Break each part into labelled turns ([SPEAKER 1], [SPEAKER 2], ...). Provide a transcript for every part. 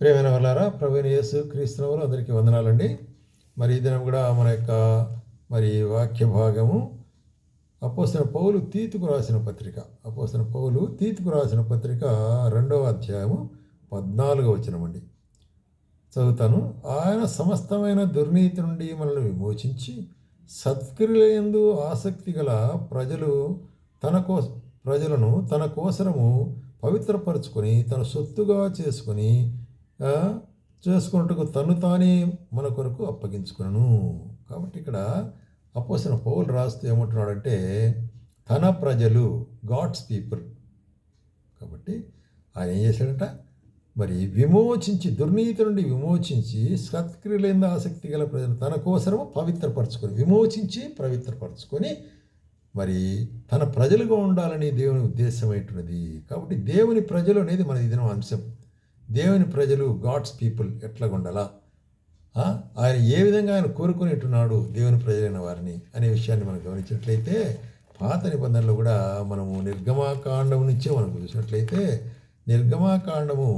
[SPEAKER 1] ప్రేమైన వాళ్ళారా ప్రవీణ యేసు క్రీస్తునవులు అందరికీ వందనాలండి. మరి ఈ దినం కూడా మన యొక్క మరి వాక్య భాగము అపోసిన పౌలు తీతుకు రాసిన పత్రిక. అపోసిన పౌలు తీతుకు రాసిన పత్రిక రెండవ అధ్యాయము పద్నాలుగో వచనమండి చదువుతాను ఆయన సమస్తమైన దుర్నీతి నుండి మనల్ని విమోచించి సత్క్రియలందు ఆసక్తి గల ప్రజలు తన కో ప్రజలను తన కోసరము పవిత్రపరచుకొని తన సొత్తుగా చేసుకొని చేసుకున్నట్టుకు తను తానే మన కొరకు అప్పగించుకును కాబట్టి ఇక్కడ అపోసిన పౌలు రాస్తూ ఏమంటున్నాడంటే తన ప్రజలు గాడ్స్ పీపుల్. కాబట్టి ఆయన ఏం చేశాడట? మరి విమోచించి దుర్నీతి నుండి విమోచించి సత్క్రియలైన ఆసక్తి గల ప్రజలు తన కోసరము పవిత్రపరచుకొని విమోచించి పవిత్రపరచుకొని మరి తన ప్రజలుగా ఉండాలని దేవుని ఉద్దేశమైనది కాబట్టి దేవుని ప్రజలు అనేది మన ఇదిన అంశం. దేవుని ప్రజలు గాడ్స్ పీపుల్ ఎట్లా ఉండాలా ఆయన ఏ విధంగా ఆయన కోరుకునేట్టున్నాడు దేవుని ప్రజలైన వారిని అనే విషయాన్ని మనం గమనించినట్లయితే పాత నిబంధనలు కూడా మనము నిర్గమాకాండం నుంచే మనం చూసినట్లయితే నిర్గమాకాండము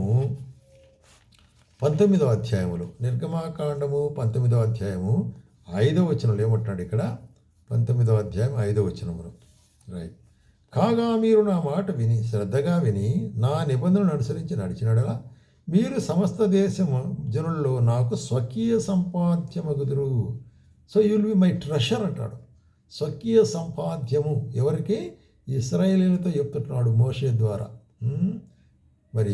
[SPEAKER 1] పంతొమ్మిదవ అధ్యాయములు. నిర్గమాకాండము పంతొమ్మిదవ అధ్యాయము ఐదవ వచనంలో ఏమంటున్నాడు ఇక్కడ? పంతొమ్మిదవ అధ్యాయం ఐదవ వచనములు రైట్. కాగా మీరు నా మాట విని శ్రద్ధగా విని నా నిబంధనను అనుసరించి నడిచినడలా మీరు సమస్త దేశము జనుల్లో నాకు స్వకీయ సంపాద్యమగుదురు. So you'll be my treasure అంటాడు. స్వకీయ సంపాద్యము ఎవరికి? ఇస్రాయేలీలతో చెప్తున్నాడు మోషే ద్వారా. మరి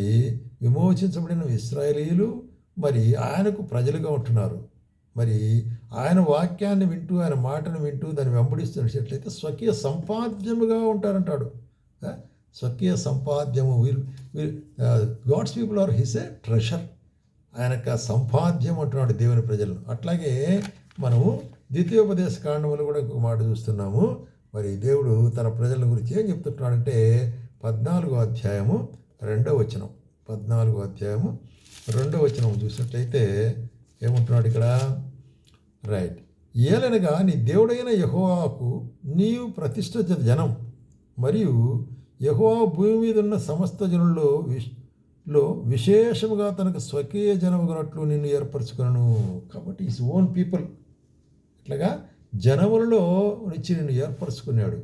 [SPEAKER 1] విమోచించబడిన ఇస్రాయేలీలు మరి ఆయనకు ప్రజలుగా ఉంటున్నారు. మరి ఆయన వాక్యాన్ని వింటూ ఆయన మాటను వింటూ దాన్ని వెంబడిస్తున్నట్లయితే స్వకీయ సంపాద్యముగా ఉంటారంటాడు. స్వకీయ సంపాద్యము. వీరు God's people are his a treasure. ఆయన యొక్క సంపాద్యం అంటున్నాడు దేవుని ప్రజలను. అట్లాగే మనము ద్వితీయోపదేశ కాండములు కూడా ఒక మాట చూస్తున్నాము. మరి దేవుడు తన ప్రజల గురించి ఏం చెప్తున్నాడంటే పద్నాలుగో అధ్యాయము రెండో వచనం. పద్నాలుగో అధ్యాయము రెండో వచనం చూసినట్లయితే ఏమంటున్నాడు ఇక్కడ? రైట్. ఏలనగా నీ దేవుడైన యహోవాకు నీవు ప్రతిష్ఠిత జనం మరియు యహోవా భూమి మీద ఉన్న సమస్త జనుల్లో విష్లో విశేషముగా తనకు స్వకీయ జనముగునట్లు నిన్ను ఏర్పరచుకున్నాను కాబట్టి ఈస్ ఓన్ పీపుల్ ఇట్లాగా జనములలో నుంచి నిన్ను ఏర్పరచుకున్నాడు.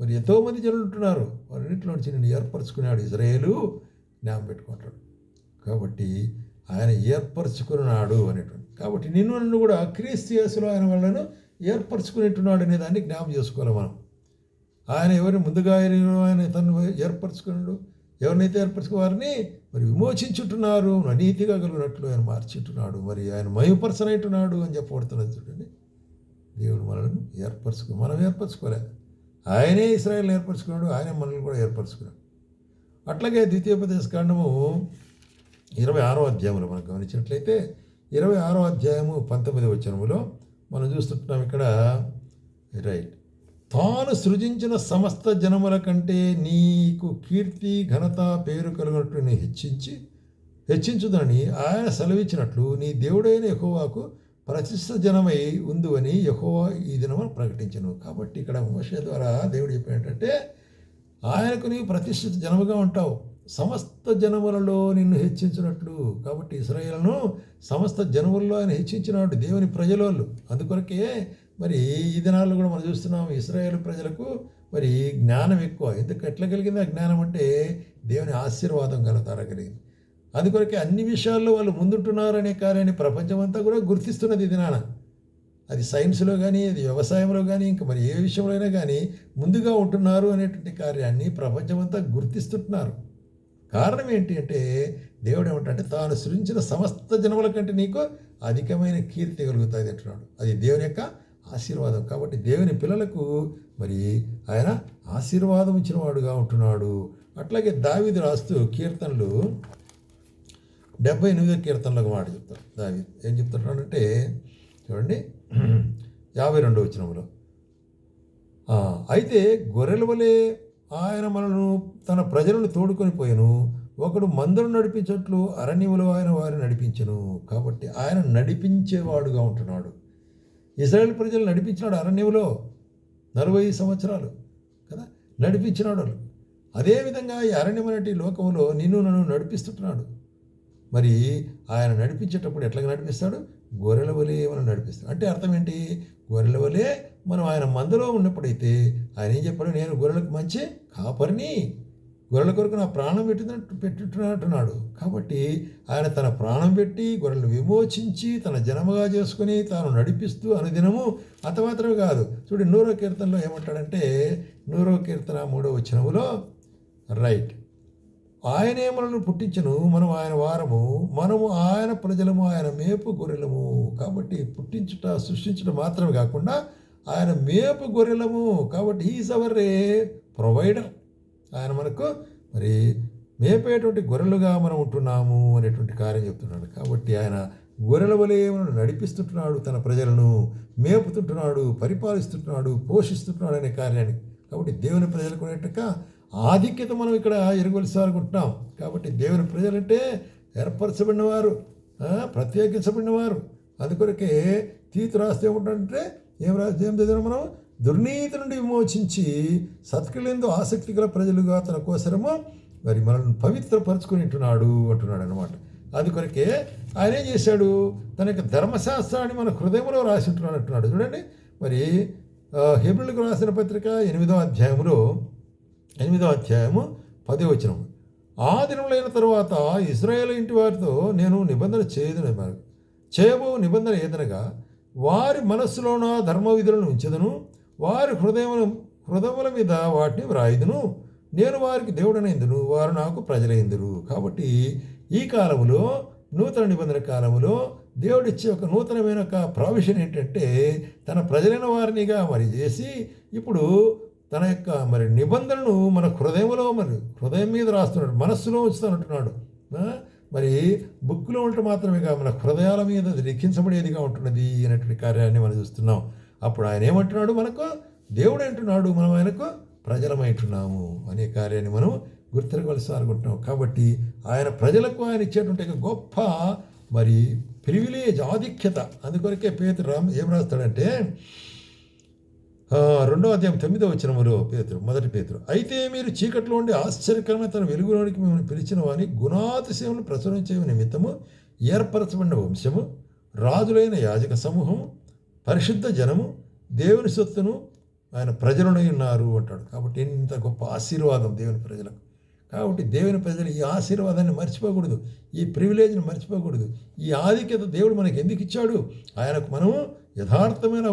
[SPEAKER 1] మరి ఎంతోమంది జనులు ఉంటున్నారు. వారిన్నింటిలో నుంచి నిన్ను ఏర్పరచుకున్నాడు. ఇజ్రాయేలు జ్ఞాపం పెట్టుకుంటాడు. కాబట్టి ఆయన ఏర్పరచుకున్నాడు అనేటువంటి. కాబట్టి నిన్ను నన్ను కూడా క్రీస్తు యేసులో ఆయన వాళ్ళను ఏర్పరచుకునేట్టున్నాడు అనే దాన్ని జ్ఞాపం చేసుకోవాలి మనం. ఆయన ఎవరిని ముందుగా ఆయన తను ఏర్పరచుకున్నాడు. ఎవరినైతే ఏర్పరచుకు వారిని మరి విమోచించుంటున్నారు. అనీతిగా కలిగినట్లు ఆయన మార్చుంటున్నాడు. మరి ఆయన మయుపరచనైతున్నాడు అని చెప్పబడుతున్నది చూడండి. దేవుడు మనల్ని ఏర్పరచుకు మనం ఏర్పరచుకోలే. ఆయనే ఇస్రాయల్ ఏర్పరచుకున్నాడు. ఆయనే మనల్ని కూడా ఏర్పరచుకున్నాడు. అట్లాగే ద్వితీయోపదేశ కాండము ఇరవై ఆరో అధ్యాయంలో మనం గమనించినట్లయితే ఇరవై ఆరో అధ్యాయము పంతొమ్మిది వచనములో మనం చూస్తుంటున్నాం ఇక్కడ. రైట్. తాను సృజించిన సమస్త జనముల కంటే నీకు కీర్తి ఘనత పేరు కలిగినట్టు హెచ్చించి హెచ్చించుదని ఆయన సెలవిచ్చినట్లు నీ దేవుడైన యహోవాకు ప్రతిష్ట జనమై ఉందు అని యహోవా ఈ దినమును ప్రకటించను. కాబట్టి ఇక్కడ మోషే ద్వారా దేవుడు చెప్పేటంటే ఆయనకు నీవు ప్రతిష్ఠిత జనముగా ఉంటావు. సమస్త జనములలో నిన్ను హెచ్చించినట్లు. కాబట్టి ఇస్రాయేల్ను సమస్త జనములలో ఆయన హెచ్చించినాడు దేవుని ప్రజలోళ్ళు. అందుకొరకే మరి ఈ దినాల్లో కూడా మనం చూస్తున్నాం ఇస్రాయేల్ ప్రజలకు మరి జ్ఞానం ఎక్కువ. ఎందుకు ఎట్లా కలిగింది? ఆ జ్ఞానం అంటే దేవుని ఆశీర్వాదం కలుగుతారా కలిగింది. అందుకొరకే అన్ని విషయాల్లో వాళ్ళు ముందుంటున్నారనే కార్యాన్ని ప్రపంచమంతా కూడా గుర్తిస్తున్నది ఇది దినాన. అది సైన్స్లో కానీ అది వ్యవసాయంలో కానీ ఇంకా మరి ఏ విషయంలో అయినా కానీ ముందుగా ఉంటున్నారు అనేటువంటి కార్యాన్ని ప్రపంచమంతా గుర్తిస్తుంటున్నారు. కారణం ఏంటి అంటే దేవుడు ఏమంటే తాను సృజించిన సమస్త జనముల కంటే నీకు అధికమైన కీర్తి కలుగుతుంది అంటున్నాడు. అది దేవుని యొక్క ఆశీర్వాదం. కాబట్టి దేవుని పిల్లలకు మరి ఆయన ఆశీర్వాదం ఇచ్చిన వాడుగా ఉంటున్నాడు. అట్లాగే దావిది రాస్తూ కీర్తనలు డెబ్బై ఎనిమిదో కీర్తనలకు మాట చెప్తారు దావి ఏం చెప్తున్నాడంటే చూడండి యాభై రెండో వచనంలో అయితే గొర్రెల వలె ఆయన మనను తన ప్రజలను తోడుకొని పోయాను. ఒకడు మందులు నడిపించట్లు అరణ్యములు ఆయన వారిని నడిపించను. కాబట్టి ఆయన నడిపించేవాడుగా ఉంటున్నాడు. ఇజ్రాయెల్ ప్రజలు నడిపించినాడు అరణ్యంలో నలభై సంవత్సరాలు కదా? నడిపించినాడు అదేవిధంగా ఈ అరణ్యమైనటి లోకంలో నిన్ను నన్ను నడిపిస్తుంటున్నాడు. మరి ఆయన నడిపించేటప్పుడు ఎట్లా నడిపిస్తాడు? గొర్రెల వలె మనం నడిపిస్తాడు అంటే అర్థం ఏంటి? గొర్రెల వలె మనం ఆయన మందలో ఉన్నప్పుడైతే ఆయన ఏం చెప్పాడు? నేను గొర్రెలకు మంచి కాపరిని గొర్రెల కొరకు నా ప్రాణం పెట్టినట్టు పెట్టుతున్నట్టున్నాడు కాబట్టి ఆయన తన ప్రాణం పెట్టి గొర్రెలు విమోచించి తన జనముగా చేసుకుని తాను నడిపిస్తూ అనుదినము అతమాత్రమే కాదు. చూడు నూరో కీర్తనలో ఏమంటాడంటే నూరో కీర్తన మూడో వచనములో రైట్. ఆయనే మనల్ని పుట్టించను? మనం ఆయన వారము మనము ఆయన ప్రజలము ఆయన మేపు గొర్రెలము. కాబట్టి పుట్టించుట సృష్టించడం మాత్రమే కాకుండా ఆయన మేపు గొర్రెలము. కాబట్టి ఈజ్ అవర్ ఏ ప్రొవైడర్ ఆయన మనకు మరి మేపేటువంటి గొర్రెలుగా మనం ఉంటున్నాము అనేటువంటి కార్యం చెప్తున్నాడు. కాబట్టి ఆయన గొర్రెల వలె మనం నడిపిస్తుంటున్నాడు తన ప్రజలను మేపుతుంటున్నాడు పరిపాలిస్తుంటున్నాడు పోషిస్తుంటున్నాడు అనే కార్యాన్ని. కాబట్టి దేవుని ప్రజలకు అనేటక ఆధిక్యత మనం ఇక్కడ ఎరగొలిసాలనుకుంటున్నాం కాబట్టి దేవుని ప్రజలంటే ఏర్పరచబడిన వారు ప్రత్యేకించబడిన వారు అందుకొరకే తీతు రాస్తే ఏమిటంటే ఏం రాస్తే ఏం చదివినా మనం? దుర్నీతి నుండి విమోచించి సత్క్రియలందు ఆసక్తి గల ప్రజలుగా తన కోసరము మరి మనల్ని పవిత్రపరచుకునింటున్నాడు అంటున్నాడు అనమాట అది కొరకే ఆయన ఏం చేశాడు? తన యొక్క ధర్మశాస్త్రాన్ని మన హృదయంలో రాసి ఉంటున్నాడు అంటున్నాడు. చూడండి మరి హెబ్రిల్కు రాసిన పత్రిక ఎనిమిదో అధ్యాయంలో ఎనిమిదో అధ్యాయము పదే వచనం ఆ దినములైన తరువాత ఇస్రాయేల్ ఇంటి వారితో నేను నిబంధన చేయదును చేయబో నిబంధన ఏదనగా వారి మనస్సులో నా ధర్మ విధులను ఉంచదను వారి హృదయముల హృదయముల మీద వాటిని వ్రాయుదును. నేను వారికి దేవుడనైందును వారు నాకు ప్రజలైందురు. కాబట్టి ఈ కాలములో నూతన నిబంధన కాలములో దేవుడిచ్చే ఒక నూతనమైన ఒక ప్రావిషన్ ఏంటంటే తన ప్రజలైన వారినిగా మరి చేసి ఇప్పుడు తన యొక్క మరి నిబంధనను మన హృదయంలో మరి హృదయం మీద రాస్తున్నాడు మనస్సులో ఉంచుతానంటున్నాడు. మరి బుక్లో ఉంటే మాత్రమే కాదు మన హృదయాల మీద లిఖించబడేదిగా ఉంటున్నది అనేటువంటి కార్యాన్ని మనం చూస్తున్నాం. అప్పుడు ఆయన ఏమంటున్నాడు? మనకు దేవుడు అంటున్నాడు. మనం ఆయనకు ప్రజలమైంటున్నాము అనే కార్యాన్ని మనం గుర్తిరగవలసి అనుకుంటున్నాం. కాబట్టి ఆయన ప్రజలకు ఆయన ఇచ్చేటువంటి గొప్ప మరి ప్రివిలేజ్ ఆధిక్యత అందుకొరకే పేతురు రామ్ ఏం రాస్తాడంటే రెండో అధ్యాయం తొమ్మిదో వచ్చినములో పేతురు మొదటి పేతురు అయితే మీరు చీకట్లో ఉండి ఆశ్చర్యకరమైన తన వెలుగులోనికి మిమ్మల్ని పిలిచిన వాని గుణాతిశయమును ప్రచురించే నిమిత్తము ఏర్పరచబడిన వంశము రాజులైన యాజక సమూహము పరిశుద్ధ జనము దేవుని సొత్తును ఆయన ప్రజలనై ఉన్నారు అంటాడు. కాబట్టి ఇంత గొప్ప ఆశీర్వాదం దేవుని ప్రజలకు. కాబట్టి దేవుని ప్రజలు ఈ ఆశీర్వాదాన్ని మర్చిపోకూడదు. ఈ ప్రివిలేజ్ని మర్చిపోకూడదు. ఈ ఆధిక్యత దేవుడు మనకి ఎందుకు ఇచ్చాడు? ఆయనకు మనము యథార్థమైన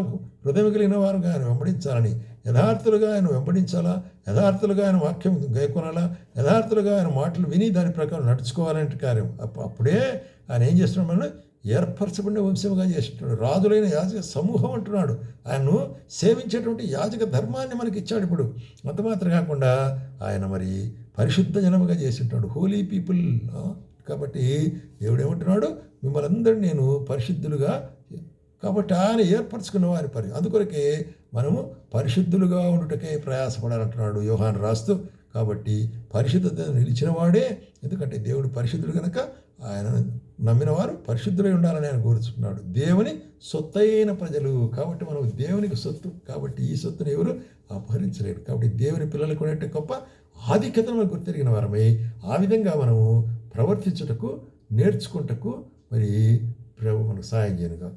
[SPEAKER 1] హృదయం కలిగిన వారుగా ఆయన వెంబడించాలని. యథార్థులుగా ఆయన వెంబడించాలా? యథార్థులుగా ఆయన వాక్యం గైకొనాలా? యథార్థులుగా ఆయన మాటలు విని దాని ప్రకారం నడుచుకోవాలంటే కార్యం. అప్పుడే ఆయన ఏం చేస్తున్నాడు మనం ఏర్పరచబడిన వంశముగా చేసినాడు రాజులైన యాజక సమూహం అంటున్నాడు. ఆయన్ను సేవించేటువంటి యాజక ధర్మాన్ని మనకి ఇచ్చాడు ఇప్పుడు. అంత మాత్రం కాకుండా ఆయన మరి పరిశుద్ధ జనముగా చేసింటాడు హోలీ పీపుల్ కాబట్టి దేవుడు ఏమంటున్నాడు మిమ్మల్ని అందరినీ నేను పరిశుద్ధులుగా కాబట్టి ఆయన ఏర్పరచుకున్న వారి పరి అందుకొరకే మనము పరిశుద్ధులుగా ఉండుటకే ప్రయాసపడాలంటున్నాడు యోహాన్ రాస్తూ. కాబట్టి పరిశుద్ధత నిలిచిన వాడే. ఎందుకంటే దేవుడు పరిశుద్ధుడు కనుక ఆయన నమ్మిన వారు పరిశుద్ధులై ఉండాలని ఆయన కోరుచుకున్నాడు దేవుని సొత్తైన ప్రజలు. కాబట్టి మనం దేవునికి సొత్తు. కాబట్టి ఈ సొత్తుని ఎవరు అపహరించలేరు. కాబట్టి దేవుని పిల్లలు ఉండే గొప్ప ఆధిక్యతను మనకు గుర్తెరిగిన వారమై ఆ విధంగా మనము ప్రవర్తించుటకు నేర్చుకుంటకు మరి ప్రభు మనకు సహాయం చేయనుగా